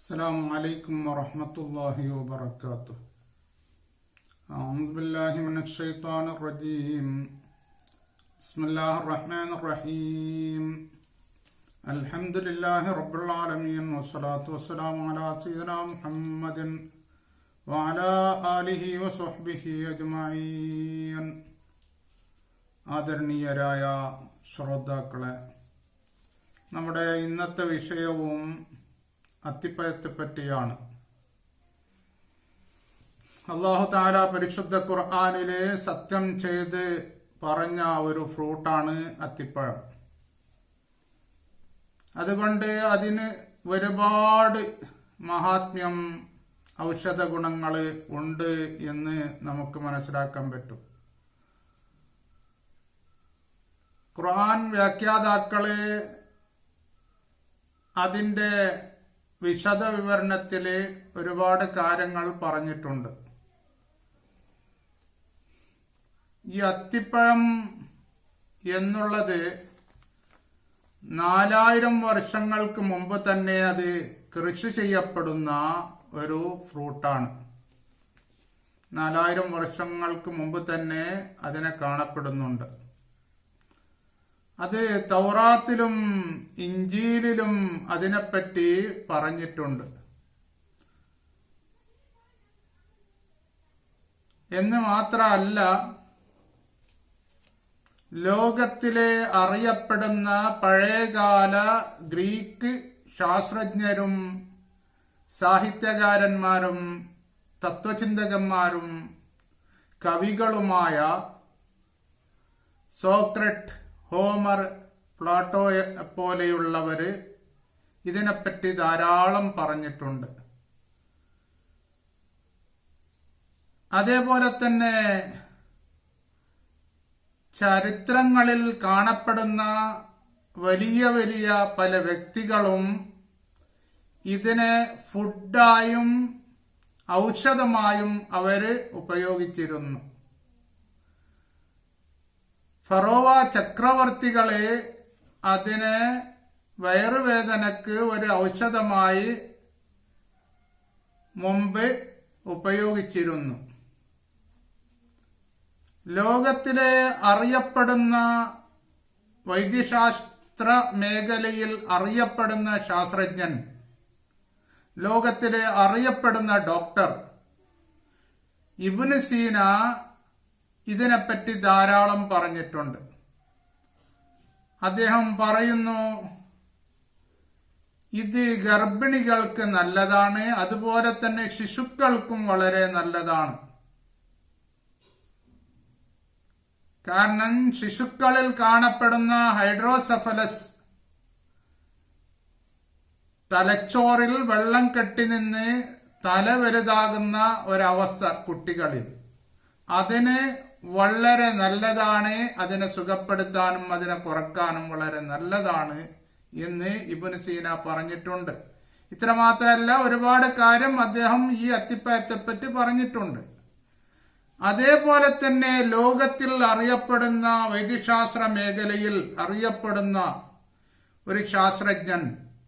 السلام عليكم ورحمة الله وبركاته أعوذ بالله من الشيطان الرجيم بسم الله الرحمن الرحيم الحمد لله رب العالمين والصلاة والسلام على سيدنا محمد وعلى آله وصحبه أجمعين ആദരണീയരായ ശ്രോതാക്കളെ നമ്മുടെ ഇന്നത്തെ വിഷയവും അത്തിപ്പഴത്തെ പറ്റിയാണ് അള്ളാഹു താല പരിശുദ്ധ ഖുർആാനിലെ സത്യം ചെയ്ത് പറഞ്ഞ ഒരു ഫ്രൂട്ടാണ് അത്തിപ്പഴം. അതുകൊണ്ട് അതിന് ഒരുപാട് മഹാത്മ്യം ഔഷധ ഗുണങ്ങൾ ഉണ്ട് എന്ന് നമുക്ക് മനസ്സിലാക്കാൻ പറ്റും. ഖുർആൻ വ്യാഖ്യാതാക്കളെ അതിന്റെ വിശദ വിവരണത്തിൽ ഒരുപാട് കാര്യങ്ങൾ പറഞ്ഞിട്ടുണ്ട്. ഈ അത്തിപ്പഴം എന്നുള്ളത് നാലായിരം വർഷങ്ങൾക്ക് മുമ്പ് തന്നെ അത് കൃഷി ചെയ്യപ്പെടുന്ന ഒരു ഫ്രൂട്ടാണ്. നാലായിരം വർഷങ്ങൾക്ക് മുമ്പ് തന്നെ അതിനെ കാണപ്പെടുന്നുണ്ട്. അത് തൗറാത്തിലും ഇഞ്ചീലിലും അതിനെപ്പറ്റി പറഞ്ഞിട്ടുണ്ട്. എന്ന് മാത്രമല്ല ലോകത്തിലെ അറിയപ്പെടുന്ന പഴയകാല ഗ്രീക്ക് ശാസ്ത്രജ്ഞരും സാഹിത്യകാരന്മാരും തത്വചിന്തകന്മാരും കവികളുമായ സോക്രട്ട് ഹോമർ പ്ലാട്ടോ പോലെയുള്ളവർ ഇതിനെപ്പറ്റി ധാരാളം പറഞ്ഞിട്ടുണ്ട്. അതേപോലെ തന്നെ ചരിത്രങ്ങളിൽ കാണപ്പെടുന്ന വലിയ വലിയ പല വ്യക്തികളും ഇതിനെ ഫുഡായും ഔഷധമായും അവർ ഉപയോഗിച്ചിരുന്നു. ഫറോവ ചക്രവർത്തികളെ അതിനെ വയറുവേദനക്ക് ഒരു ഔഷധമായി മുമ്പ് ഉപയോഗിച്ചിരുന്നു. ലോകത്തിലെ അറിയപ്പെടുന്ന വൈദ്യശാസ്ത്ര മേഖലയിൽ അറിയപ്പെടുന്ന ശാസ്ത്രജ്ഞൻ ലോകത്തിലെ അറിയപ്പെടുന്ന ഡോക്ടർ ഇബുന് സീന ഇതിനെപ്പറ്റി ധാരാളം പറഞ്ഞിട്ടുണ്ട്. അദ്ദേഹം പറയുന്നു ഇത് ഗർഭിണികൾക്ക് നല്ലതാണ് അതുപോലെ തന്നെ ശിശുക്കൾക്കും വളരെ നല്ലതാണ്. കാരണം ശിശുക്കളിൽ കാണപ്പെടുന്ന ഹൈഡ്രോസഫലസ് തലച്ചോറിൽ വെള്ളം കെട്ടി നിന്ന് തല വലുതാകുന്ന ഒരവസ്ഥ കുട്ടികളിൽ. അതിന് വളരെ നല്ലതാണ് അതിനെ സുഖപ്പെടുത്താനും അതിനെ കുറക്കാനും വളരെ നല്ലതാണ് എന്ന് ഇബുൻ സീന പറഞ്ഞിട്ടുണ്ട്. ഇത്രമാത്രമല്ല ഒരുപാട് കാര്യം അദ്ദേഹം ഈ അത്തിപ്പയത്തെപ്പറ്റി പറഞ്ഞിട്ടുണ്ട്. അതേപോലെ തന്നെ ലോകത്തിൽ അറിയപ്പെടുന്ന വൈദ്യശാസ്ത്ര മേഖലയിൽ അറിയപ്പെടുന്ന ഒരു ശാസ്ത്രജ്ഞൻ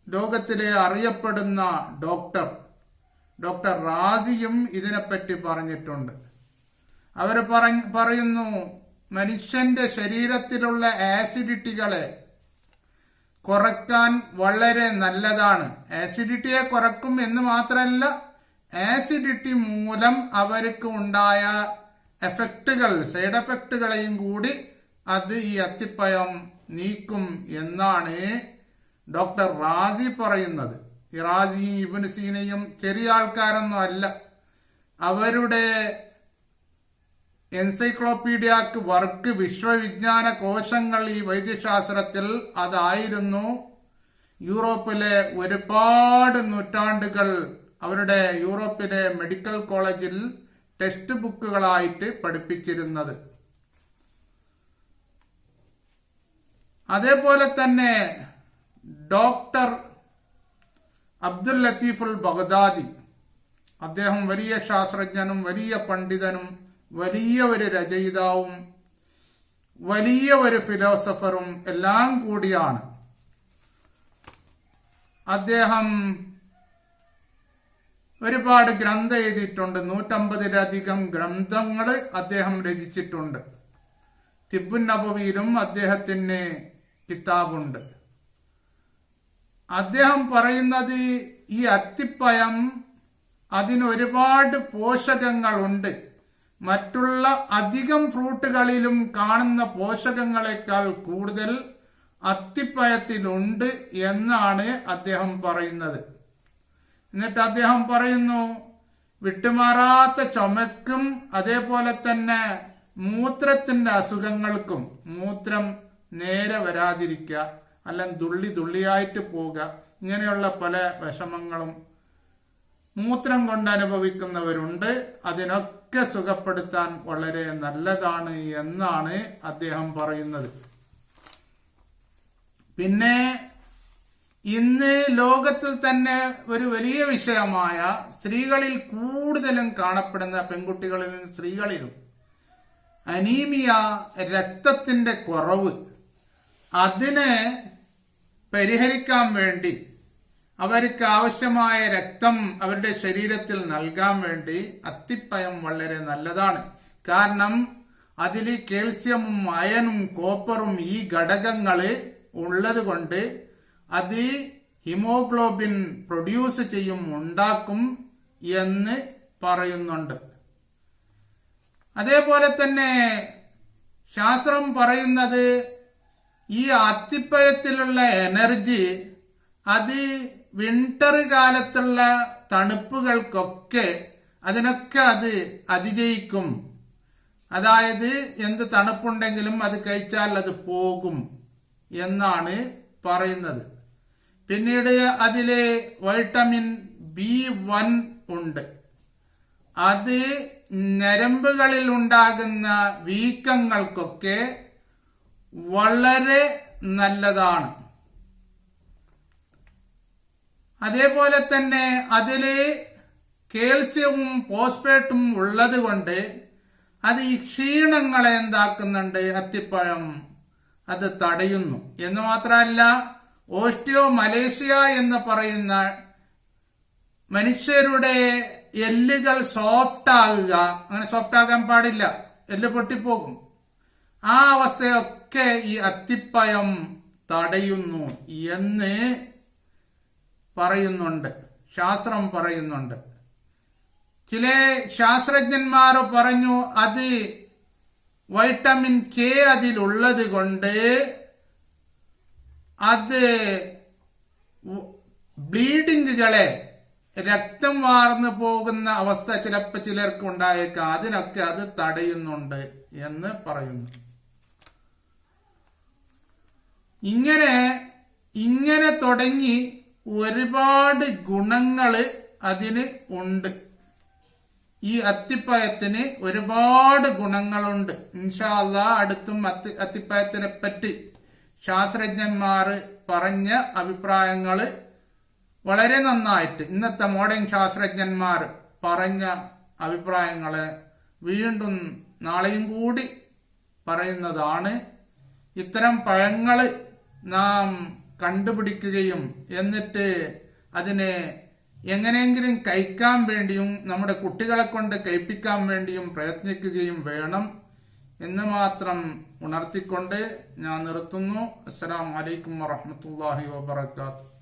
ലോകത്തിലെ അറിയപ്പെടുന്ന ഡോക്ടർ ഡോക്ടർ റാസിയും ഇതിനെപ്പറ്റി പറഞ്ഞിട്ടുണ്ട്. അവർ പറയുന്നു മനുഷ്യന്റെ ശരീരത്തിലുള്ള ആസിഡിറ്റികളെ കുറയ്ക്കാൻ വളരെ നല്ലതാണ്. ആസിഡിറ്റിയെ കുറക്കും എന്ന് മാത്രമല്ല ആസിഡിറ്റി മൂലം അവർക്ക് ഉണ്ടായ എഫക്റ്റുകൾ സൈഡ് എഫക്റ്റുകളെയും കൂടി അത് ഈ അത്തിപ്പയം നീക്കും എന്നാണ് ഡോക്ടർ റാസി പറയുന്നത്. ഇറാസിയും റാസിയും സീനയും ചെറിയ ആൾക്കാരൊന്നും അല്ല. അവരുടെ എൻസൈക്ലോപീഡിയക്ക് വർക്ക് വിശ്വവിജ്ഞാന കോശങ്ങൾ ഈ വൈദ്യശാസ്ത്രത്തിൽ അതായിരുന്നു. യൂറോപ്പിലെ ഒരുപാട് നൂറ്റാണ്ടുകൾ അവരുടെ യൂറോപ്പിലെ മെഡിക്കൽ കോളേജിൽ ടെക്സ്റ്റ് ബുക്കുകളായിട്ട് പഠിപ്പിച്ചിരുന്നത്. അതേപോലെ തന്നെ ഡോക്ടർ അബ്ദുൽ ലത്തീഫുൽ ബഗ്ദാദി അദ്ദേഹം വലിയ ശാസ്ത്രജ്ഞനും വലിയ പണ്ഡിതനും വലിയ ഒരു രചയിതാവും വലിയ ഒരു ഫിലോസഫറും എല്ലാം കൂടിയാണ്. അദ്ദേഹം ഒരുപാട് ഗ്രന്ഥം എഴുതിയിട്ടുണ്ട്. നൂറ്റമ്പതിലധികം ഗ്രന്ഥങ്ങൾ അദ്ദേഹം രചിച്ചിട്ടുണ്ട്. തിബുൻ നബവിയിലും അദ്ദേഹത്തിന് കിതാബുണ്ട്. അദ്ദേഹം പറയുന്നത് ഈ അത്തിപ്പയം അതിന് ഒരുപാട് പോഷകങ്ങളുണ്ട്. മറ്റുള്ള അധികം ഫ്രൂട്ടുകളിലും കാണുന്ന പോഷകങ്ങളെക്കാൾ കൂടുതൽ അത്തിപ്പഴത്തിലുണ്ട് എന്നാണ് അദ്ദേഹം പറയുന്നത്. എന്നിട്ട് അദ്ദേഹം പറയുന്നു വിട്ടുമാറാത്ത ചുമക്കും അതേപോലെ തന്നെ മൂത്രത്തിന്റെ അസുഖങ്ങൾക്കും മൂത്രം നേരെ വരാതിരിക്കുക അല്ലെങ്കിൽ തുള്ളി തുള്ളിയായിട്ട് പോവുക ഇങ്ങനെയുള്ള പല വിഷമങ്ങളും മൂത്രം കൊണ്ട് അനുഭവിക്കുന്നവരുണ്ട്. അതിനൊക്കെ സുഖപ്പെടുത്താൻ വളരെ നല്ലതാണ് എന്നാണ് അദ്ദേഹം പറയുന്നത്. പിന്നെ ഇന്ന് ലോകത്തിൽ തന്നെ ഒരു വലിയ വിഷയമായ സ്ത്രീകളിൽ കൂടുതലും കാണപ്പെടുന്ന പെൺകുട്ടികളിലും സ്ത്രീകളിലും അനീമിയ രക്തത്തിന്റെ കുറവ് അതിനെ പരിഹരിക്കാൻ വേണ്ടി അവർക്ക് ആവശ്യമായ രക്തം അവരുടെ ശരീരത്തിൽ നൽകാൻ വേണ്ടി അത്തിപ്പയം വളരെ നല്ലതാണ്. കാരണം അതിൽ കാൽസ്യമും അയനും കോപ്പറും ഈ ഘടകങ്ങൾ ഉള്ളത് കൊണ്ട് അത് ഹിമോഗ്ലോബിൻ പ്രൊഡ്യൂസ് ചെയ്യും ഉണ്ടാക്കും എന്ന് പറയുന്നുണ്ട്. അതേപോലെ തന്നെ ശാസ്ത്രം പറയുന്നത് ഈ അത്തിപ്പയത്തിലുള്ള എനർജി അത് വിന്റർ കാലത്തുള്ള തണുപ്പുകൾക്കൊക്കെ അതിനൊക്കെ അത് അതിജയിക്കും. അതായത് എന്ത് തണുപ്പുണ്ടെങ്കിലും അത് കഴിച്ചാൽ അത് പോകും എന്നാണ് പറയുന്നത്. പിന്നീട് അതിലെ വൈറ്റമിൻ ബി വൺ ഉണ്ട്. അത് ഞരമ്പുകളിൽ ഉണ്ടാകുന്ന വീക്കങ്ങൾക്കൊക്കെ വളരെ നല്ലതാണ്. അതേപോലെ തന്നെ അതിൽ കേൽസ്യവും ഫോസ്ഫേറ്റും ഉള്ളത് കൊണ്ട് അത് ഈ ക്ഷീണങ്ങളെ എന്താക്കുന്നുണ്ട്? അത്തിപ്പഴം. അത് തടയുന്നു. എന്ന് മാത്രമല്ല ഓസ്റ്റിയോ മലേഷ്യ എന്ന് പറയുന്ന മനുഷ്യരുടെ എല്ലുകൾ സോഫ്റ്റ് ആകുക. അങ്ങനെ സോഫ്റ്റ് ആകാൻ പാടില്ല. എല്ല് പൊട്ടിപ്പോകും. ആ അവസ്ഥയൊക്കെ ഈ അത്തിപ്പയം തടയുന്നു എന്ന് പറയുന്നുണ്ട്. ശാസ്ത്രം പറയുന്നുണ്ട്. ചില ശാസ്ത്രജ്ഞന്മാർ പറഞ്ഞു അത് വൈറ്റമിൻ കെ അതിലുള്ളത് കൊണ്ട് അത് ബ്ലീഡിങ്ങുകളെ രക്തം വാർന്നു പോകുന്ന അവസ്ഥ ചിലപ്പോൾ ചിലർക്ക് ഉണ്ടായേക്കാം അതിനൊക്കെ അത് തടയുന്നുണ്ട് എന്ന് പറയുന്നു. ഇങ്ങനെ ഇങ്ങനെ തുടങ്ങി ഒരുപാട് ഗുണങ്ങൾ അതിന് ഉണ്ട്. ഈ അത്തിപ്പയത്തിന് ഒരുപാട് ഗുണങ്ങളുണ്ട്. ഇൻഷാല്ല അടുത്തും അത്തി അത്തിപ്പയത്തിനെ പറ്റി ശാസ്ത്രജ്ഞന്മാർ പറഞ്ഞ അഭിപ്രായങ്ങൾ വളരെ നന്നായിട്ട് ഇന്നത്തെ മോഡേൺ ശാസ്ത്രജ്ഞന്മാർ പറഞ്ഞ അഭിപ്രായങ്ങളെ വീണ്ടും നാളെയും കൂടി പറയുന്നതാണ്. ഇത്തരം പഴങ്ങൾ നാം കണ്ടുപിടിക്കുകയും എന്നിട്ട് അതിനെ എങ്ങനെയെങ്കിലും കഴിക്കാൻ വേണ്ടിയും നമ്മുടെ കുട്ടികളെ കൊണ്ട് കഴിപ്പിക്കാൻ വേണ്ടിയും പ്രയത്നിക്കുകയും വേണം എന്ന് മാത്രം ഉണർത്തിക്കൊണ്ട് ഞാൻ നിർത്തുന്നു. അസ്സലാം വലൈക്കും വറഹമത്തല്ലാഹി വാബർക്കാത്തു